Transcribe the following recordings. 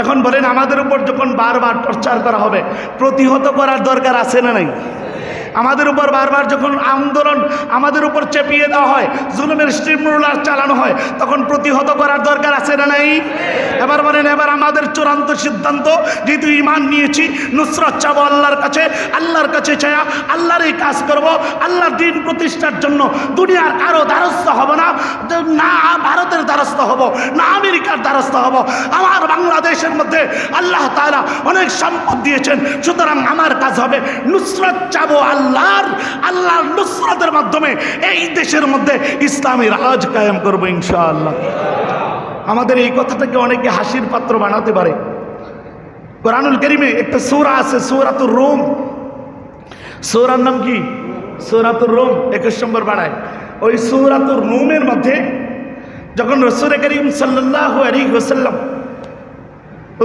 এখন বলেন আমাদের উপর যখন বারবার টর্চার করা হবে, প্রতিহত করার দরকার আছে না নাই? আমাদের উপর বারবার যখন আন্দোলন আমাদের উপর চেপিয়ে দেওয়া হয়, জুলুমের স্টিমরুলার চালানো হয়, তখন প্রতিহত করার দরকার আছে না নাই? এবার বলেন, এবার আমাদের চূড়ান্ত সিদ্ধান্ত, যেহেতু ইমান নিয়েছি, নুসরত চাবো আল্লাহর কাছে আল্লাহর কাছে চায়া, আল্লাহর এই কাজ করব, আল্লাহর দিন প্রতিষ্ঠার জন্য দুনিয়ার কারও দ্বারস্থ হব না না ভারতের দ্বারস্থ হব, না আমেরিকার দ্বারস্থ হব, আমার বাংলাদেশের মধ্যে আল্লাহ তাআলা অনেক সম্পদ দিয়েছেন, সুতরাং আমার কাজ হবে নুসরত চাবো আল্লাহর আল্লাহর নুসরতের মাধ্যমে এই দেশের মধ্যে ইসলামী রাজ কায়েম করব ইনশাআল্লাহ। আমাদের এই কথাটাকে অনেকে হাসির পাত্র বানাতে পারে। কোরআনুল করিমে একটা সূরা আছে, সূরাতুর রোম। সূরার নাম কি? সূরাতুর রোম, একুশ নম্বর বাড়ায় ওই সূরাতুর রোমের মধ্যে যখন রসুল করিম সাল্লাহ আলী ওসাল্লাম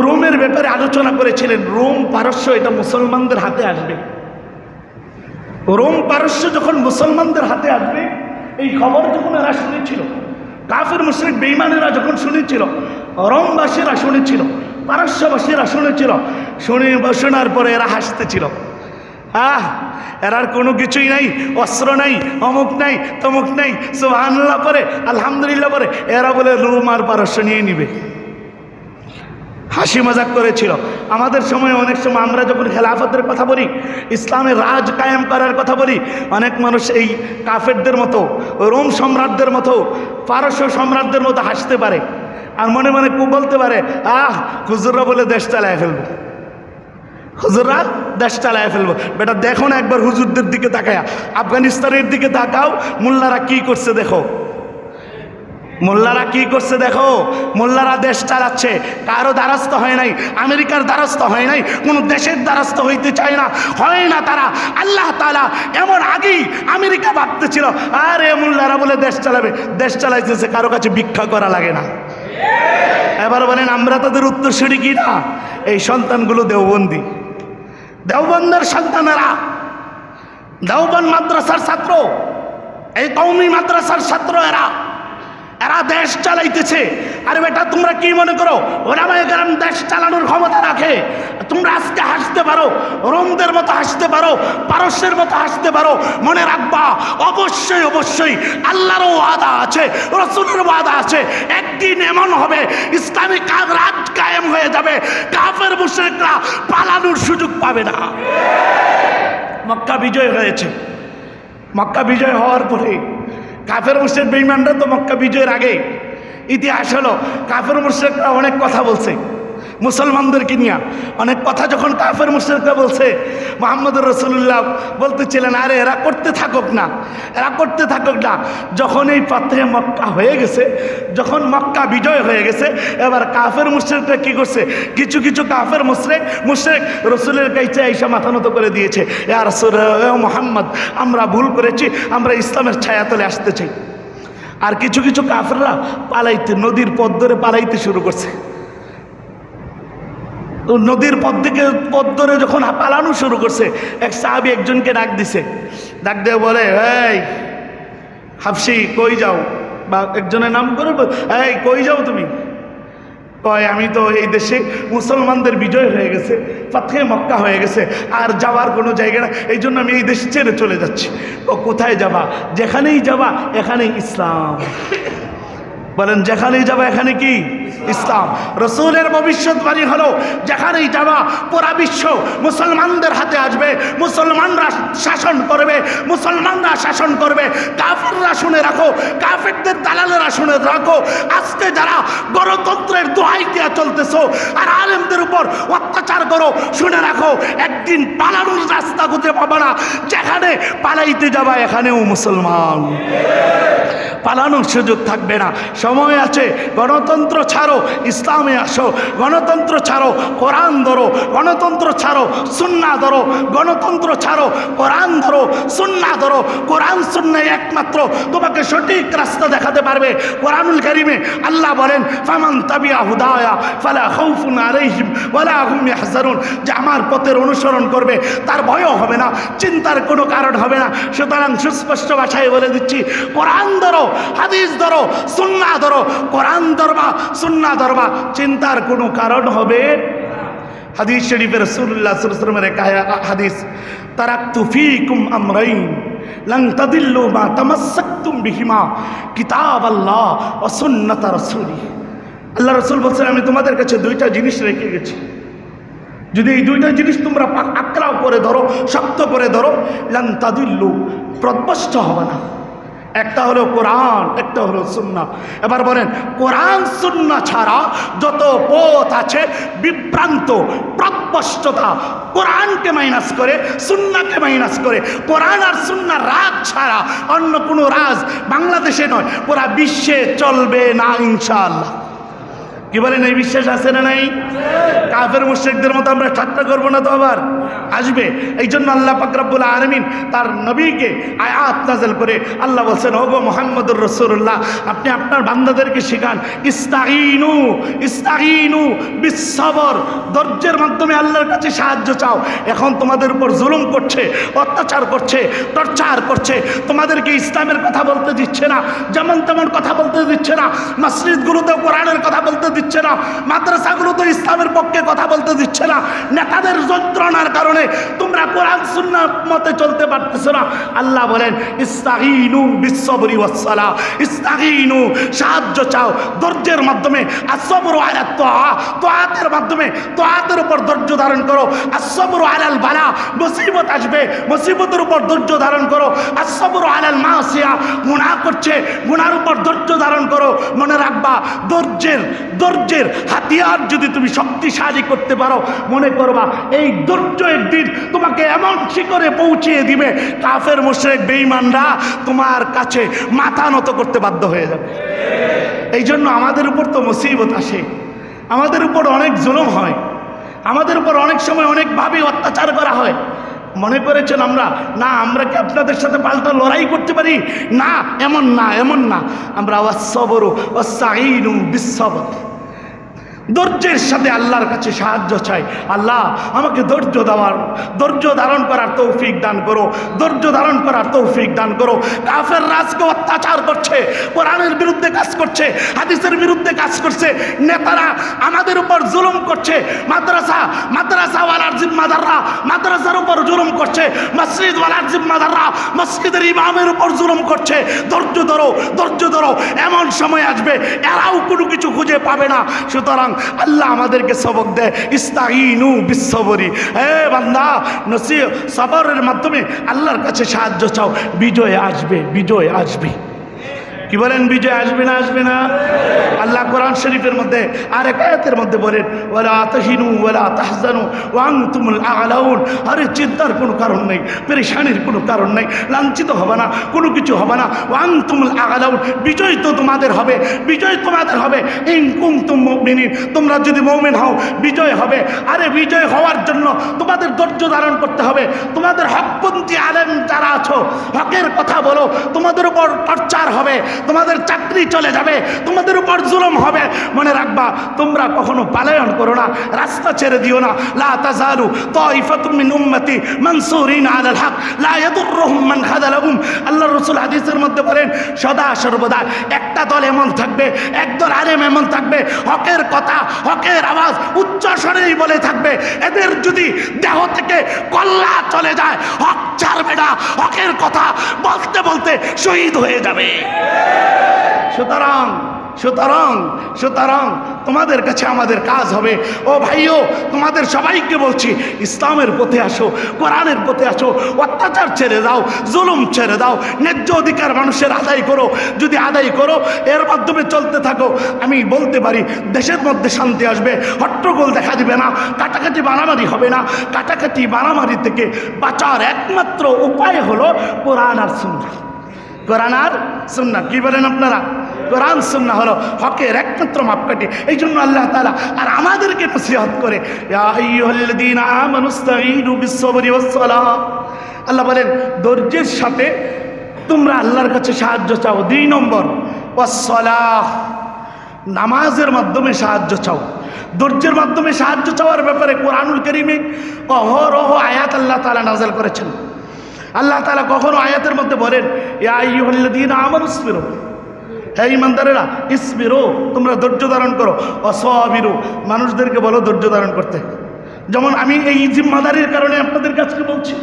রোমের ব্যাপারে আলোচনা করেছিলেন, রোম পারস্য, এটা মুসলমানদের হাতে আসবে। রোম পারস্য যখন মুসলমানদের হাতে আসবে, এই খবর যখন এরা শুনেছিল, কাফের মুসলিম বেইমানেরা যখন শুনেছিল, রোমবাসীরা শুনেছিল, পারস্যবাসীরা শুনেছিল, শুনে শোনার পরে এরা হাসতেছিল। আহ এরার কোনো কিছুই নাই, অস্ত্র নাই, অমুক নাই, তমুক নাই, সুবহানাল্লাহ পরে, আলহামদুলিল্লাহ পরে, এরা বলে রোম আর পারস্য নিয়ে নিবে। হাসি মজাক করেছিল। আমাদের সময় অনেক সময় আমরা যখন খেলাফতের কথা বলি ইসলামের রাজ কায়েম করার কথা বলি, অনেক মানুষ এই কাফেরদের মতো, রোম সম্রাটদের মতো, পারস্য সম্রাটদের মতো হাসতে পারে। আর মনে মনে কু বলতে পারে, আহ, হুজুররা বলে দেশ চালায় ফেলব। হুজুররা দেশ চালায় ফেলব। বেটা, দেখো না একবার হুজুরদের দিকে তাকায়া। আফগানিস্তানের দিকে তাকাও, মোল্লারা কি করছে দেখো। মোল্লারা কি করছে দেখো? মোল্লারা দেশ চালাচ্ছে। কারও দ্বারস্থ হয় নাই, আমেরিকার দ্বারস্থ হয় নাই, কোনো দেশের দ্বারস্থ হইতে চায় না। হয় না তারা। আল্লাহ তালা এমন আগেই আমেরিকা ভাবতেছিল, আর মোল্লারা বলে দেশ চালাবে। দেশ চালাইতেছে, কারও কাছে ভিক্ষা করা লাগে না। এবার বলেন, আমরা তাদের উত্তরসূরি কি না? এই সন্তানগুলো দেওবন্দি। দেওবন্দের সন্তানেরা, দেওবন্দ মাদ্রাসার ছাত্র, এই কৌমি মাদ্রাসার ছাত্র এরা এরা দেশ চালাইতেছে। আরে বেটা, তোমরা কি মনে করো? ওরামায় গ্রাম দেশ চালানোর ক্ষমতা রাখে। তোমরা আজকে হাসতে পারো, রোমদের মতো হাসতে পারো, পারস্যের মতো হাসতে পারো। মনে রাখবা, অবশ্যই অবশ্যই আল্লাহরও ওয়াদা আছে, রসুলের ওয়াদা আছে। একদিন এমন হবে ইসলামিক কাজ রাজ কায়েম হয়ে যাবে। কাফের মুশ্রিকরা পালানোর সুযোগ পাবে না। মক্কা বিজয় হয়েছে। মক্কা বিজয় হওয়ার পরে কাফের মুর্শেদ বেইমানরা তো মক্কা বিজয়ের আগে। ইতিহাস হলো কাফের মুর্শেদরা অনেক কথা বলছে। মুসলমানদেরকে নিয়ে। অনেক কথা যখন কাফের মুর্শেদরা বলছে মোহাম্মদ রসুল্লাহ বলতেছিলেন, আরে এরা করতে থাকুক না, এরা করতে থাকুক না। যখন এই পাত্রে মক্কা হয়ে গেছে, যখন মক্কা বিজয় হয়ে গেছে, এবার কাফের মুশ্রেকটা কি করছে? কিছু কিছু কাফের মুশ্রেক মুশ্রেক রসুলের কাছে এইসব মাথা নত করে দিয়েছে আর মোহাম্মদ, আমরা ভুল করেছি, আমরা ইসলামের ছায়াতলে আসতে চাই। আর কিছু কিছু কাফেররা পালাইতে, নদীর পথ ধরে পালাইতে শুরু করছে। নদীর পথ থেকে, পথ ধরে যখন পালানো শুরু করছে, এক সাহাবি একজনকে ডাক দিছে। ডাক দিয়ে বলে, এই, হাফসি, কই যাও? বা একজনের নাম করে এই, কই যাও তুমি? কয়, আমি তো এই দেশে মুসলমানদের বিজয় হয়ে গেছে ফাতে মক্কা হয়ে গেছে, আর যাওয়ার কোনো জায়গা না এই জন্য আমি এই দেশ ছেড়ে চলে যাচ্ছি। ও কোথায় যাবা? যেখানেই যাবা, এখানেই ইসলাম। বলেন, যেখানেই যাবা, এখানে কি? ইসলাম। রসুলের ভবিষ্যৎবাণী হলো, যেখানেই যাবা, পুরা বিশ্ব মুসলমানদের হাতে আসবে, মুসলমানরা শাসন করবে, মুসলমানরা শাসন করবে। কাফেররা শুনে রাখো, কাফেরদের দালালেরা শুনে রাখো। আজকে যারা গণতন্ত্রের দোহাই দিয়া চলতেছো আর আলেমদের উপর অত্যাচার করো, শুনে রাখো, একদিন পালানোর রাস্তা খুঁজে পাবা না। যেখানে পালাইতে যাবা, এখানেও মুসলমান। পালানোর সুযোগ থাকবে না। সময় আছে, গণতন্ত্র ছাড়ো, ইসলামে আসো, গণতন্ত্র ছাড়ো, কোরআন ধরো, গণতন্ত্র ছাড়ো, সুন্না ধরো, গণতন্ত্র ছাড়ো, কোরআন ধরো, সুন্না ধরো, কোরআন সুন্নায় একমাত্র, তোমাকে সঠিক রাস্তা দেখাতে পারবে। কোরআনুল করিমে আল্লাহ বলেন, ফামান তাবিয়া হুদায়া ফালা খাউফুন আলাইহিম ওয়ালা হুম ইয়াহজানুন। যে আমার পথের অনুসরণ করবে, তার ভয়ও হবে না, চিন্তার কোনো কারণ হবে না। সুতরাং সুস্পষ্ট ভাষায় বলে দিচ্ছি, কোরআন ধরো, হাদিস ধরো, সুন্না ধরো, কোরআন ধরবা সুন্না ধরবা, চিন্তার কোনো কারণ হবে? হাদিস শরীফের এক আয়া- হাদিস, তারাক্তু ফিকুম আমরাইন, লং তাদিল্লু মা তামাসসাকতুম বিহিমা কিতাব আল্লাহ ওয়া সুন্নাত রাসূলি আল্লাহ রাসূল বলছেন, আমি তোমাদের কাছে দুইটা জিনিস রেখে গেছি। যদি এই দুইটা জিনিস তোমরা আঁকড়াও করে ধরো, শক্ত করে ধরো লান তাদিল্লু প্রদ্বষ্ট হবে না। একটা হলো কোরআন, একটা হলো সুন্না। এবার বলেন, কোরআন, সুন্না ছাড়া যত পথ আছে, বিভ্রান্ত প্রদ্বষ্টতা কোরআনকে মাইনাস করে, সুন্নাকে মাইনাস করে, কোরআন আর সুন্না রাগ ছাড়া অন্য কোনো রাজ বাংলাদেশে নয়, পুরা বিশ্বে চলবে না, ইনশাআল্লাহ। কি বলেন এই বিশ্বাস আছে না নাই? কাফের মুশ্রিকদের মতো আমরা ঠাট্টা করব না তো আবার? আসবে। এই জন্য আল্লাহ পাকরাবুল আলমিন তার নবীকে আয়াত নাজেল করে আল্লাহ বলছেন ওগো মোহাম্মদুর রসুল্লাহ আপনি আপনার বান্দাদেরকে শেখান ইস্তাহিনু ইস্তাহিনু বিশ্বর ধৈর্যের মাধ্যমে আল্লাহর কাছে সাহায্য চাও। এখন তোমাদের উপর জুলুম করছে, অত্যাচার করছে, টর্চার করছে। তোমাদেরকে ইসলামের কথা বলতে দিচ্ছে না, যেমন তেমন কথা বলতে দিচ্ছে না। মসজিদগুলোতেও কোরআনের কথা বলতে দিচ্ছে না। মাদ্রাসাগুলোতে ইসলামের পক্ষে কথা বলতে দিচ্ছে না। নেতাদের যন্ত্রণার কারণে তোমরা কোরআন, সুন্নার মতে চলতে পারতেছো না। আল্লাহ বলেন ইস্তাহিনু বিশ্ববরি ওয়াসালা ইস্তাহিনু সাহায্য চাও। ধৈর্যের মাধ্যমে আসবর আলাত তোয়া তোয়াতের মাধ্যমে তোয়াতের উপর ধৈর্য ধারণ করো। আসবর আলাল বালা। মুসিবত আসবে, মুসিবতের উপর ধৈর্য ধারণ করো। আসবর আলাল মাসিয়া। গুনাহ করছে গুণার উপর ধৈর্য ধারণ করো। মনে রাখবা, ধৈর্যের ধৈর্যের হাতিয়ার যদি তুমি শক্তিশালী করতে পারো, মনে করবা এই ধৈর্য একদিন তোমাকে এমন শিখরে পৌঁছিয়ে দিবে, কাফের, মুশরিক, বেঈমানরা তোমার কাছে মাথা নত করতে বাধ্য হয়ে যাবে। এই জন্য আমাদের উপর তো মুসিবত আসে, আমাদের উপর অনেক জুলুম হয়, আমাদের উপর অনেক সময় অনেকভাবে অত্যাচার করা হয়। মনে করেছেন আমরা? না, আমরা কি আপনাদের সাথে পাল্টা লড়াই করতে পারি? না, এমন না এমন না। আমরা অসবরু অসাইনু বিশ্ববর ধৈর্যের সাথে আল্লাহর কাছে সাহায্য চাই। আল্লাহ, আমাকে ধৈর্য দেওয়ার ধৈর্য ধারণ করার তৌফিক দান করো। ধৈর্য ধারণ করার তৌফিক দান করো। কাফের রাজকে অত্যাচার করছে, কোরআনের বিরুদ্ধে কাজ করছে, হাদিসের বিরুদ্ধে কাজ করছে। নেতারা আমাদের উপর জুলুম করছে। মাদ্রাসা মাদ্রাসার উপর জুলুম করছে, মসজিদ মসজিদওয়ালার জিম্মাদাররা মসজিদের ইমামের উপর জুলুম করছে। ধৈর্য ধরো ধৈর্য ধরো, এমন সময় আসবে, এরাও কোনো কিছু খুঁজে পাবে না। সুতরাং আল্লাহ আমাদেরকে সবক দেয় ইস্তাহিনু বিশ্ববরী হে বান্দা নসি সবরের মাধ্যমে আল্লাহর কাছে সাহায্য চাও। বিজয় আসবে বিজয় আসবে। কি বলেন, বিজয় আসবে না আসবে না? আল্লাহ কোরআন শরীফের মধ্যে আর এক আয়াতের মধ্যে বলেন ওলা তাহিনু ওলা তাহজানু, ওয়াং তুমুল আলাউন। আরে, চিন্তার কোনো কারণ নেই, পেরেশানির কোনো কারণ নেই, লাঞ্ছিত হবে না, কোনো কিছু হবে না। ওয়াং তুমুল আলাউন, বিজয় তো তোমাদের হবে, বিজয় তোমাদের হবে। ইনকুম তুম মিনিন তোমরা যদি মৌমেন হও, বিজয় হবে। আরে, বিজয় হওয়ার জন্য তোমাদের ধৈর্য ধারণ করতে হবে। তোমাদের হকপন্থী আলেম যারা আছো, হকের কথা বলো, তোমাদের উপর টর্চার হবে। তোমাদের চাকরি চলে যাবে, তোমাদের উপর জুলম হবে। মনে রাখবা, তোমরা কখনো পালায়ন করো না, রাস্তা ছেড়ে দিও না। লা তাজালু তাইফাতুম মিন উম্মতি মানসুরিন আলাল হক, লা ইয়াদুররুহুম মান খাযালাহুম আল্লাহর রাসূল হাদিসের মধ্যে বলেন, সদা সর্বদা একটা দল এমন থাকবে, একদল আলেম এমন থাকবে, হকের কথা, হকের আওয়াজ উচ্চ স্বরেই বলে থাকবে। এদের যদি দেহ থেকে কল্লা চলে যায়, হক ছাড়বে না, হকের কথা বলতে বলতে শহীদ হয়ে যাবে। সুতরাং সুতরাং সুতরাং তোমাদের কাছে আমাদের কাজ হবে। ও ভাইও তোমাদের সবাইকে বলছি, ইসলামের পথে আসো, কোরআনের পথে আসো, অত্যাচার ছেড়ে দাও, জুলুম ছেড়ে দাও, ন্যায্য অধিকার মানুষের আদায় করো, যদি আদায় করো, এর মাধ্যমে চলতে থাকো। আমি বলতে পারি, দেশের মধ্যে শান্তি আসবে, হট্টগোল দেখা দিবে না, কাটাকাটি বানামারি হবে না। কাটাকাটি বানামারি থেকে বাঁচার একমাত্র উপায় হলো কোরআন আর সুন্দর কোরআন আর সুন্না কি বলেন আপনারা? কোরআন সুন্না হলো হকের একমাত্র মাপকাঠি। এই জন্য আল্লাহ তালা আর আমাদেরকে নসিহত করে আল্লাহ বলেন, ধৈর্যের সাথে তোমরা আল্লাহর কাছে সাহায্য চাও। দুই নম্বর, ওয়াস-সালাহ নামাজের মাধ্যমে সাহায্য চাও। ধৈর্যের মাধ্যমে সাহায্য চাওয়ার ব্যাপারে কোরআনুল করিমে অহরহ আয়াত আল্লাহ তালা নাজাল করেছেন। আল্লাহ তালা কখনো আয়াতের মধ্যে বলেন, ইয়া আমার আমানুসবিরু হ্যাঁ ইমানদারেরা ইসমিরো তোমরা ধৈর্য ধারণ করো। অসবিরো, মানুষদেরকে বলো ধৈর্য ধারণ করতে। যেমন আমি এই জিম্মাদারির কারণে আপনাদের কাছকে বলছি,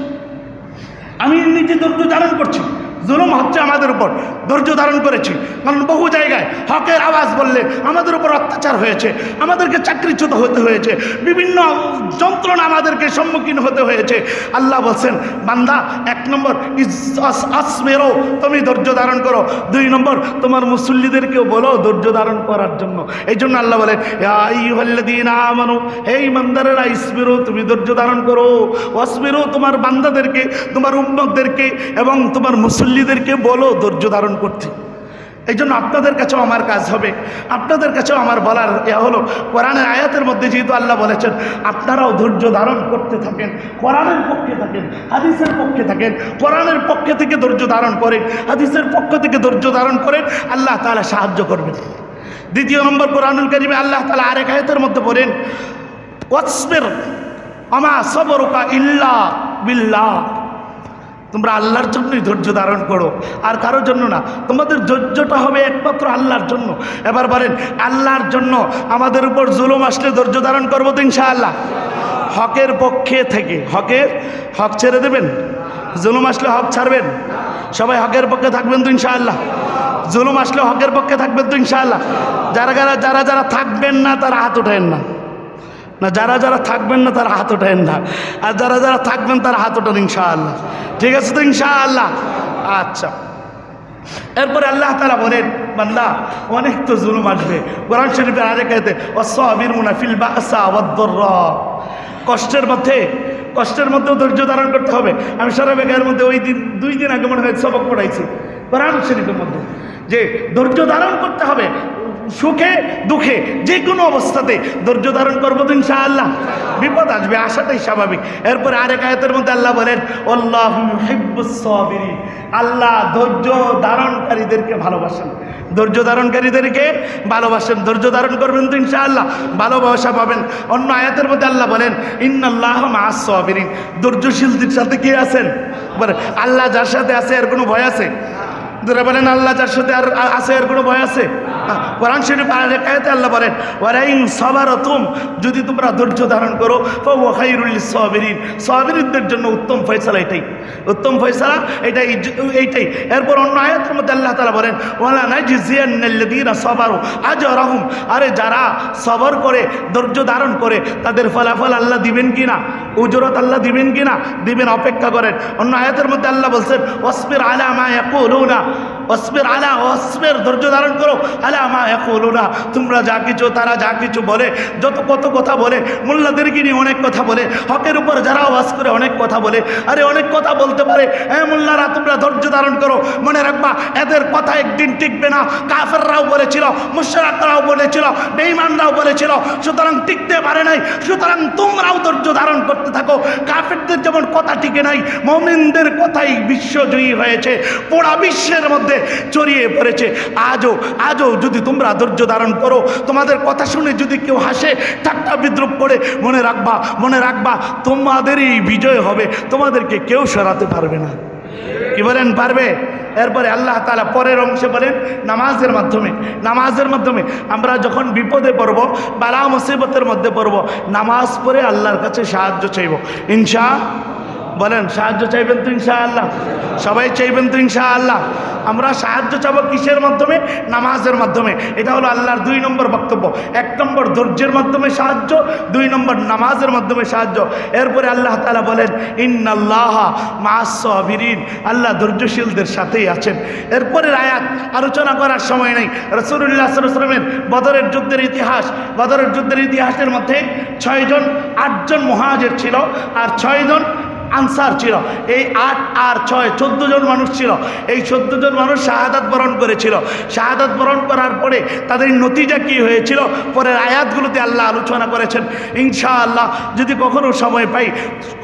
আমি নিজে ধৈর্য ধারণ করছি জুলুম হচ্ছে আমাদের উপর। ধৈর্য ধারণ করেছি। কারণ বহু জায়গায় হকের আওয়াজ বললে আমাদের উপর অত্যাচার হয়েছে, আমাদেরকে চাকরিচ্যুত হতে হয়েছে, বিভিন্ন যন্ত্রণা আমাদেরকে সম্মুখীন হতে হয়েছে। আল্লাহ বলছেন, বান্দা, এক নম্বর আসমেরো তুমি ধৈর্য ধারণ করো। দুই নম্বর, তোমার মুসল্লিদেরকেও বলো ধৈর্য ধারণ করার জন্য। এই জন্য আল্লাহ বলেন আমানো হে ইমানদারেরা ইসমেরো তুমি ধৈর্য ধারণ করো। অসমেরো তোমার বান্দাদেরকে, তোমার উম্মতদেরকে এবং তোমার মুসল্লিদেরকে বলো ধৈর্য ধারণ করতে। এই জন্য আপনাদের কাছেও আমার কাজ হবে। আপনাদের কাছেও আমার বলার এ হলো, কোরআনের আয়াতের মধ্যে যেহেতু আল্লাহ বলেছেন, আপনারাও ধৈর্য ধারণ করতে থাকেন, কোরআনের পক্ষে থাকেন, হাদিসের পক্ষে থাকেন, কোরআনের পক্ষে থেকে ধৈর্য ধারণ করেন, হাদিসের পক্ষ থেকে ধৈর্য ধারণ করেন, আল্লাহ তালা সাহায্য করবেন। দ্বিতীয় নম্বর কোরআনুল কারিমে আল্লাহ তালা আরেক আয়াতের মধ্যে বলেন, ওয়াসবের আমা সবরকা ইল্লা বিল্লাহ। তোমরা আল্লাহর জন্যই ধৈর্য ধারণ করো। আর কারোর জন্য না। তোমাদের ধৈর্যটা হবে একমাত্র আল্লাহর জন্য। এবার বলেন, আল্লাহর জন্য আমাদের উপর জুলুম আসলে ধৈর্য ধারণ করব তো ইনশাআল্লাহ। হকের পক্ষে থেকে। হকের হক ছেড়ে দেবেন? জুলুম আসলে হক ছাড়বেন? সবাই হকের পক্ষে থাকবেন তো ইনশাআল্লাহ। জুলুম আসলে হকের পক্ষে থাকবেন তো ইনশাআল্লাহ। যারা যারা যারা যারা থাকবেন না, তারা হাত উঠায়েন না। না, যারা যারা থাকবেন না, তারা হাত ওঠেন না। আর যারা যারা থাকবেন, তারা হাত ওঠান, ইনশাআল্লাহ। ঠিক আছে তো, ইনশাআল্লাহ? আচ্ছা। এরপরে আল্লাহ তালা বলেন, বান্দা, অনেক তো জুলুম আসবে। কোরআন শরীফের আরেক এতে অসবির মুনাফিল বা কষ্টের মধ্যে, কষ্টের মধ্যেও ধৈর্য ধারণ করতে হবে। আমি সারা বেগার মধ্যে ওই দিন, দুই দিন আগে মনে হয় সবক পড়াইছি। কোরআন শরীফের মধ্যে। যে ধৈর্য ধারণ করতে হবে সুখে, দুঃখে যে কোনো অবস্থাতে ধৈর্য ধারণ করব তো ইনশাআল্লাহ। বিপদ আসবে আসাটাই স্বাভাবিক। এরপরে আরেক আয়তের মধ্যে আল্লাহ বলেন, আল্লাহ আল্লাহ ধৈর্য ধারণকারীদেরকে ভালোবাসেন। ধৈর্য ধারণকারীদেরকে ভালোবাসেন। ধৈর্য ধারণ করবেন তো ইনশাআল্লাহ ভালোবাসা পাবেন। অন্য আয়াতের মধ্যে আল্লাহ বলেন, ইন্নাল্লাহ মাসবিরিন ধৈর্যশীলদের সাথে কে আছেন? বলে, আল্লাহ যার সাথে আছে, এর কোনো ভয় আছে? ধরে বলেন, আল্লাহ যার সাথে আর আছে, এর কোনো ভয় আছে? কোরআন শরীফ আয়াতে আল্লাহ বলেন ওয়ারাইন সবার তুম যদি তোমরা ধৈর্য ধারণ করো তো ওয়াখাইরুল সবেরিন সবেরিনদের জন্য উত্তম ফয়সালা এটাই। উত্তম ফয়সালা এটাই, এইটাই। এরপর অন্য আয়াতের মধ্যে আল্লাহ তালা বলেন, ওয়ালা নাই জিয়ান্নাল্লাদিনা সবারও আজ রহম আরে যারা সবর করে, ধৈর্য ধারণ করে, তাদের ফলাফল আল্লাহ দিবেন কি না উজরত আল্লাহ দিবেন কি না দিবেন, অপেক্ষা করেন। অন্য আয়াতের মধ্যে আল্লাহ বলছেন অসমির আলা মা না অসমের আলা অসমের ধৈর্য ধারণ করো। আলা মা একুলো না তোমরা যা কিছু, তারা যা কিছু বলে, যত কত কথা বলে মোল্লাদেরকে নিয়ে অনেক কথা বলে, হকের উপর যারা আওয়াজ করে অনেক কথা বলে, আরে অনেক কথা বলতে পারে। হ্যাঁ মোল্লারা, তোমরা ধৈর্য ধারণ করো। মনে রাখবা, এদের কথা একদিন টিকবে না। কাফেররাও বলেছিল, মুশরাকরাও বলেছিল বেইমানরাও বলেছিল, সুতরাং টিকতে পারে নাই। সুতরাং তোমরাও ধৈর্য ধারণ করতে থাকো। কাফেরদের যেমন কথা টিকে নাই, মমিনদের কথাই বিশ্বজয়ী হয়েছে। পোড়া বিশ্বের মধ্যে ছড়িয়ে পড়েছে। আজও আজও যদি তোমরা ধৈর্য ধারণ করো, তোমাদের কথা শুনে যদি কেউ হাসে, ঠাট্টা বিদ্রুপ করে, মনে রাখবা মনে রাখবা, তোমাদেরই বিজয় হবে, তোমাদেরকে কেউ সরাতে পারবে না। কি বলেন, পারবে? এরপরে আল্লাহ তালা পরের অংশে বলেন, নামাজের মাধ্যমে নামাজের মাধ্যমে আমরা যখন বিপদে পড়ব, বালা মুসিবতের মধ্যে পড়ব, নামাজ পড়ে আল্লাহর কাছে সাহায্য চাইব। ইনশা বলেন, সাহায্য চাইবেন তো ইনশাআল্লাহ? সবাই চাইবেন তো ইনশাআল্লাহ? আমরা সাহায্য চাবো কিসের মাধ্যমে? নামাজের মাধ্যমে। এটা হলো আল্লাহর দুই নম্বর বক্তব্য। এক নম্বর ধৈর্যের মাধ্যমে সাহায্য, দুই নম্বর নামাজের মাধ্যমে সাহায্য। এরপরে আল্লাহ তালা বলেন, ইন্নাল্লাহ মাসবিরিন আল্লাহ ধৈর্যশীলদের সাথেই আছেন। এরপরে আয়াত আলোচনা করার সময় নেই। রসুল্লাহ সাল্লামের বদরের যুদ্ধের ইতিহাস, বদরের যুদ্ধের ইতিহাসের মধ্যে ছয়জন, আটজন মহাজের ছিল, আর ছয়জন আনসার ছিল। এই আট আর ছয় চোদ্দ জন মানুষ ছিল। এই চোদ্দ জন মানুষ শাহাদাত বরণ করেছিল। শাহাদাত বরণ করার পরে তাদের নতিজা কি হয়েছিল? পরের আয়াতগুলোতে আল্লাহ আলোচনা করেছেন। ইনশা আল্লাহ যদি কখনো সময় পাই,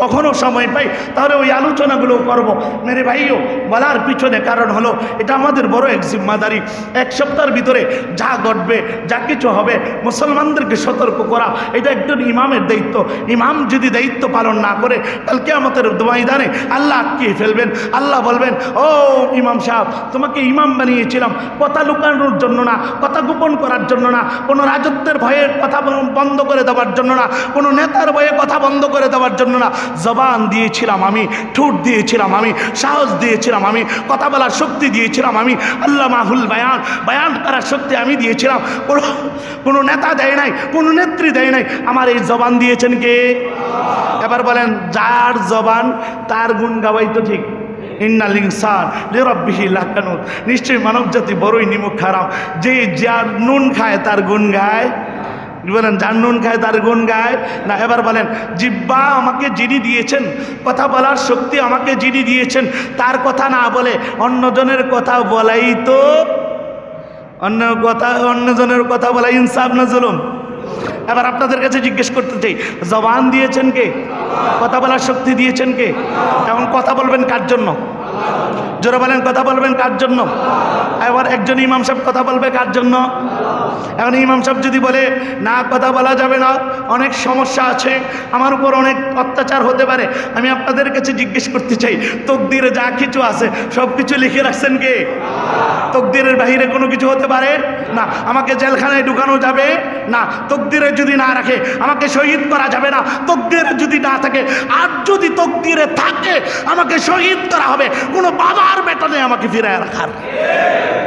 কখনো সময় পাই, তাহলে ওই আলোচনাগুলো করব। মেরে ভাইও, বলার পিছনে কারণ হলো, এটা আমাদের বড় এক জিম্মাদারি। এক সপ্তাহের ভিতরে যা ঘটবে, যা কিছু হবে, মুসলমানদেরকে সতর্ক করা, এটা একজন ইমামের দায়িত্ব। ইমাম যদি দায়িত্ব পালন না করে কালকে আমাদের কেয়ামতের ময়দানে আল্লাহ আটকিয়ে ফেলবেন। আল্লাহ বলবেন, ও ইমাম সাহেব, তোমাকে ইমাম বানিয়েছিলাম। কথা লুকানোর জন্য না, কথা গোপন করার জন্য না, কোনো রাজত্বের ভয়ে কথা বন্ধ করে দেওয়ার জন্য না, কোনো নেতার ভয়ে কথা বন্ধ করে দেওয়ার জন্য না। জবান দিয়েছিলাম আমি, ঠোঁট দিয়েছিলাম আমি, সাহস দিয়েছিলাম আমি, কথা বলার শক্তি দিয়েছিলাম আমি আল্লাহ মাহুল বায়ান বায়ান করার শক্তি আমি দিয়েছিলাম। কোনো কোনো নেতা দেয় নাই, কোনো নেত্রী দেয় নাই। আমার এই জবান দিয়েছেন কে? এবার বলেন, যার জবান তার গুণ গাওয়াই তো ঠিক। ইন্নাল নিশ্চয়ই মানব জাতি বড়ই নিমুখ খারাপ যে যার নুন খায়, তার গুণ গায়। বলেন, যার নুন খায়, তার গুণ গায়। না, এবার বলেন, জিব্বা আমাকে যিনি দিয়েছেন, কথা বলার শক্তি আমাকে যিনি দিয়েছেন, তার কথা না বলে অন্যজনের কথা বলাই তো অন্য কথা অন্যজনের কথা বলা ইনসাফ না জুলুম। এবার আপনাদের কাছে জিজ্ঞেস করতে চাই, জবান দিয়েছেন কে? কথা বলার শক্তি দিয়েছেন কে? এখন কথা বলবেন কার জন্য? জোরে বলেন, কথা বলবেন কার জন্য? এবার একজন ইমাম সাহেব কথা বলবে কার জন্য? এখন ইমাম সাহেব যদি বলে, না, কথা বলা যাবে না, অনেক সমস্যা আছে, আমার উপর অনেক অত্যাচার হতে পারে, আমি আপনাদের কাছে জিজ্ঞেস করতে চাই, তকদিরে যা কিছু আছে সব কিছু লিখে রাখছেন কে? তকদিরের বাহিরে কোনো কিছু হতে পারে? না। আমাকে জেলখানায় ঢুকানো যাবে? না। তকদিরে যদি না রাখে, আমাকে শহীদ করা যাবে না। তকদিরে যদি না থাকে, আর যদি তকদিরে থাকে, আমাকে শহীদ করা হবে। কোনো বাবার বেতনে আমাকে ফিরায় রাখার।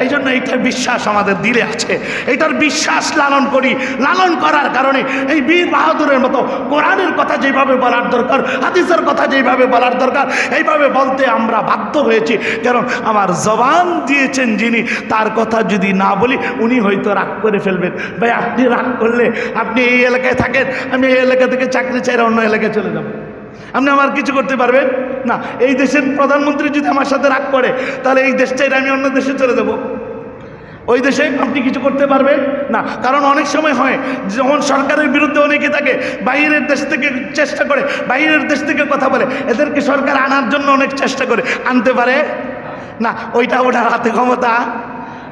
এই জন্য এইটার বিশ্বাস আমাদের দিলে আছে। এইটার বিশ্বাস লালন করি, লালন করার কারণে এই বীর বাহাদুরের মতো কোরআনের কথা যেভাবে বলার দরকার, হাদিসের কথা যেভাবে বলার দরকার, এইভাবে বলতে আমরা বাধ্য হয়েছি। কারণ আমার জবান দিয়েছেন যিনি, তার কথা যদি না বলি, উনি হয়তো রাগ করে ফেলবেন। ভাই, আপনি রাগ করলে আপনি এই এলাকায় থাকেন, আমি এই এলাকা থেকে চাকরি চাইলে অন্য এলাকায় চলে যাব। আপনি আমার কিছু করতে পারবেন? না, এই দেশের প্রধানমন্ত্রী যদি আমার সাথে রাগ করে, তাহলে এই দেশ চাইলে আমি অন্য দেশে চলে যাব। ওই দেশে আপনি কিছু করতে পারবেন? না, কারণ অনেক সময় হয়, যখন সরকারের বিরুদ্ধে অনেকে থাকে, বাইরের দেশ থেকে চেষ্টা করে, বাইরের দেশ থেকে কথা বলে, এদেরকে সরকার আনার জন্য অনেক চেষ্টা করে, আনতে পারে? না, ওইটা ওটার হাতে ক্ষমতা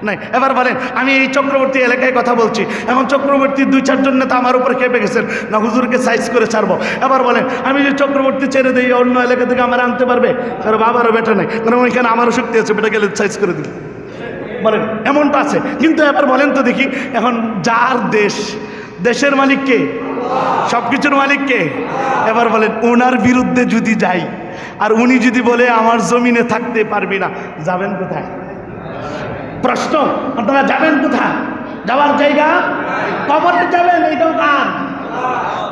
নাই। এবার বলেন, আমি এই চক্রবর্তী এলাকায় কথা বলছি, এখন চক্রবর্তী দুই, চারজন নেতা আমার উপর খেপে গেছেন, না হুজুরকে সাইজ করে ছাড়বো। এবার বলেন, আমি যে চক্রবর্তী ছেড়ে দিই, অন্য এলাকা থেকে আমার আনতে পারবে? কারণ বাবারও বেটা নেই, কারণ ওইখানে আমারও শক্তি আছে বেটা গেলে সাইজ করে দিল বলেন, এমনটা আছে। কিন্তু এবার বলেন তো দেখি, এখন যার দেশ, দেশের মালিককে সব কিছুর মালিক কে? এবার বলেন ওনার বিরুদ্ধে যদি যাই, আর উনি যদি বলে আমার জমিনে থাকতে পারবি না, যাবেন কোথায়? প্রশ্ন, আপনারা যাবেন কোথায়? যাওয়ার জায়গা? কবরে যাবেন এইটাও কার?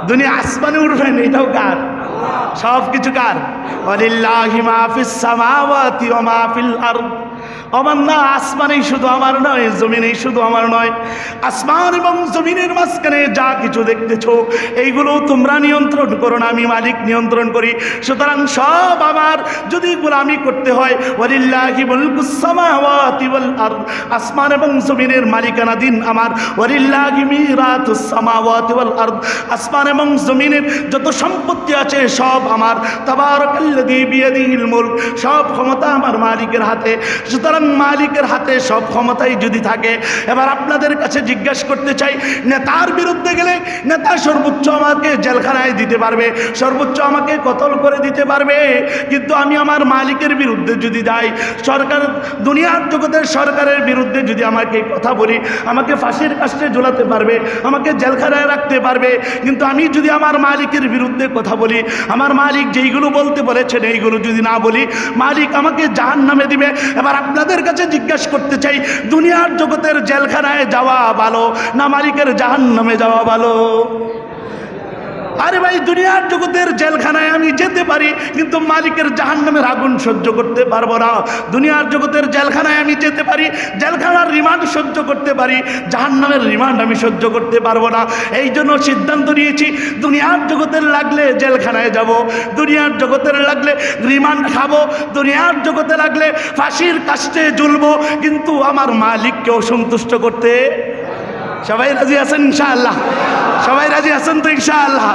দুনিয়া আসমানে উঠবেন এইটাও কার? সব কিছু কার? ওয়ালিল্লাহি মা ফিস সামাওয়াতি ওয়া মা ফিল আরদ। আমার না আসমানেই শুধু আমার নয়, জমিনেই শুধু আমার নয়। আসমান এবং জমিনের মাঝখানে যা কিছু দেখতেছো, এইগুলো তোমরা নিয়ন্ত্রণ করো না, আমি মালিক নিয়ন্ত্রণ করি। সুতরাং সব আমার, যদি গোলামি করতে হয়, ওয়ালিল্লাহি মুলকুস সামাওয়াতি ওয়াল আসমান এবং জমিনের মালিকানাধীন আমার, ওয়ালিল্লাহি মিরাতুস সামাওয়াতি ওয়াল আরদ। আসমান এবং জমিনের যত সম্পত্তি আছে, সব আমার। তাবারাকাল্লাযী বিয়াদিহিল মুলক, সব ক্ষমতা আমার মালিকের হাতে। সুতরাং মালিকের হাতে সব ক্ষমতাই যদি থাকে, এবার আপনাদের কাছে জিজ্ঞাসা করতে চাই, নেতার বিরুদ্ধে গেলে নেতা সর্বোচ্চ আমাকে জেলখানায় দিতে পারবে, সর্বোচ্চ আমাকে কতল করে দিতে পারবে? কিন্তু আমি আমার মালিকের বিরুদ্ধে যদি যাই, সরকার, দুনিয়ার জগতের সরকারের বিরুদ্ধে যদি আমাকে কথা বলি, আমাকে ফাঁসির কাছে ঝোলাতে পারবে, আমাকে জেলখানায় রাখতে পারবে, কিন্তু আমি যদি আমার মালিকের বিরুদ্ধে কথা বলি, আমার মালিক যেইগুলো বলতে বলেছেন, এইগুলো যদি না বলি, মালিক আমাকে জাহান নামে দিবে। এবার আপনাদের কাছে জিজ্ঞাসা করতে চাই, দুনিয়ার জগতের জেলখানায় যাওয়া ভালো না মালিকের জাহান নামে যাওয়া ভালো? আরে ভাই, দুনিয়ার জগতের জেলখানায় আমি যেতে পারি, কিন্তু মালিকের জাহান নামের আগুন সহ্য করতে পারব না। দুনিয়ার জগতের জেলখানায় আমি যেতে পারি, জেলখানার রিমান্ড সহ্য করতে পারি জাহান নামের রিমান্ড আমি সহ্য করতে পারব না। এই জন্য সিদ্ধান্ত নিয়েছি, দুনিয়ার জগতের লাগলে জেলখানায় যাব, দুনিয়ার জগতের লাগলে রিমান্ড খাব, দুনিয়ার জগতে লাগলে ফাঁসির কাস্টে ঝুলবো, কিন্তু আমার মালিককেও সন্তুষ্ট করতে সবাই রাজি আছেন ইনশাআল্লাহ? সবাই রাজি আছেন তো ইনশাআল্লাহ?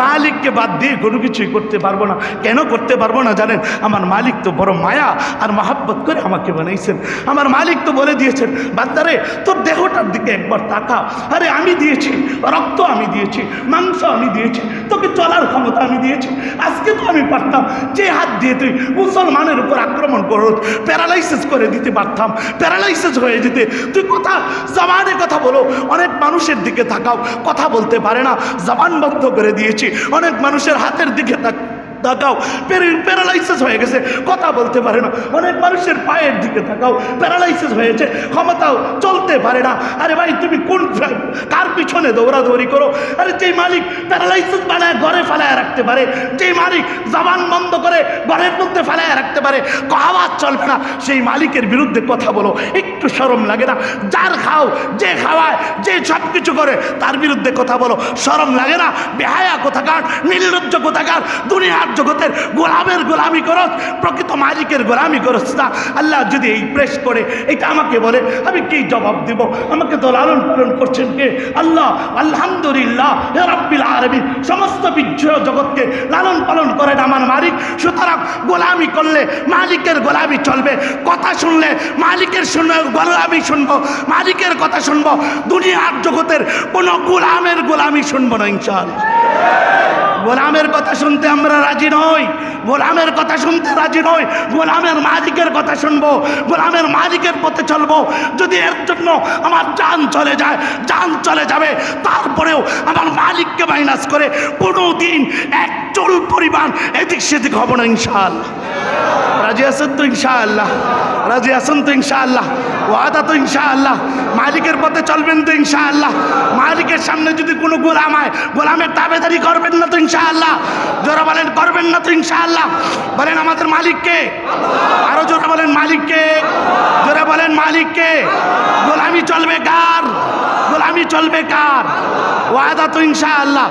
মালিককে বাদ দিয়ে কোনো কিছুই করতে পারব না। কেন করতে পারব না জানেন? আমার মালিক তো বড় মায়া আর মাহাব্বত করে আমাকে বানাইছেন। আমার মালিক তো বলে দিয়েছেন বাচ্চারে তোর দেহটার দিকে একবার তাকা আরে, আমি দিয়েছি, রক্ত আমি দিয়েছি, মাংস আমি দিয়েছি, তোকে চলার ক্ষমতা আমি দিয়েছি, আজকে তো আমি পারতাম। যে হাত দিয়ে তুই মুসলমানের উপর আক্রমণ করো প্যারালাইসিস করে দিতে পারতাম, প্যারালাইসিস হয়ে যেতে। তুই কথা, জবানে কথা বলো, অনেক মানুষের দিকে তাকাও, কথা বলতে পারে না জবান বন্ধ করে দিয়েছি। অনেক মানুষের হাতের দিকে তাক তাকাও প্যারালাইসিস হয়ে গেছে, কথা বলতে পারে না। অনেক মানুষের পায়ের দিকে তাকাও প্যারালাইসিস হয়েছে, ক্ষমতাও চলতে পারে না। আরে ভাই, তুমি কোন কার পিছনে দৌড়াদৌড়ি করো? আরে যেই মালিক প্যারালাইসিস বানায় ঘরে ফেলায় রাখতে পারে, যেই মালিক জবান বন্ধ করে ঘরের মধ্যে ফেলায় রাখতে পারে আওয়াজ চলবে না। সেই মালিকের বিরুদ্ধে কথা বলো, একটু সরম লাগে না। যার খাও, যে খাওয়ায়, যে সব কিছু করে, তার বিরুদ্ধে কথা বলো। সরম লাগে না। বেহায়া কোথাকার, নির্লজ্জ কোথাকার, দুনিয়ার জগতের গোলামের গোলামি করস, প্রকৃত মালিকের গোলামি করস না। আল্লাহ যদি এই প্রেস করে, এটা আমাকে বলে, আমি কি জবাব দিব? আমাকে তো লালন পালন করছেন কে? আল্লাহ, আলহামদুলিল্লাহ রাব্বিল আলামিন, সমস্ত বিজয় জগৎকে লালন পালন করেন আমার মালিক। সুতরাং গোলামি করলে মালিকের গোলামি চলবে। কথা শুনলে মালিকের শুনবে গোলামি শুনব। মালিকের কথা শুনব। দুনিয়ার জগতের কোনো গোলামের গোলামি শুনব না, ইনশাআল্লাহ। গোলামের কথা শুনতে আমরা রাজি নই। গোলামের কথা শুনতে রাজি নই। গোলামের মালিকের কথা শুনব। গোলামের মালিকের পথে চলবো। যদি এর জন্য আমার জান চলে যায় জান চলে যাবে, তারপরেও আমার মালিককে মাইনাস করে কোনো দিন এক চুল পরিমাণ এদিক সেদিক হব না ইনশাআল্লাহ। রাজি আছেন তো ইনশাআল্লাহ? রাজি আছেন তো ইনশাআল্লাহ? ওয়াদা তো ইনশাআল্লাহ? মালিকের পথে চলবেন তো ইনশাআল্লাহ? মালিকের সামনে যদি কোনো গোলাম হয় গোলামের তাবেদারি করবেন না তো ইনশাআল্লাহ। জোরা বলেন, করবেন না তো ইনশাআল্লাহ। বলেন, আমাদের মালিককে। আরও জোরা বলেন, মালিককে। জোরা বলেন, মালিককে। গোলামি চলবে কার? গোলামি চলবে কার? ওয়াদা তো ইনশাআল্লাহ।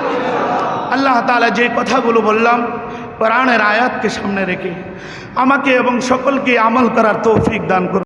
আল্লাহ তাআলা যে কথাগুলো বললাম, কোরআনের আয়াতকে সামনে রেখে আমাকে এবং সকলকে আমল করার তৌফিক দান করুন।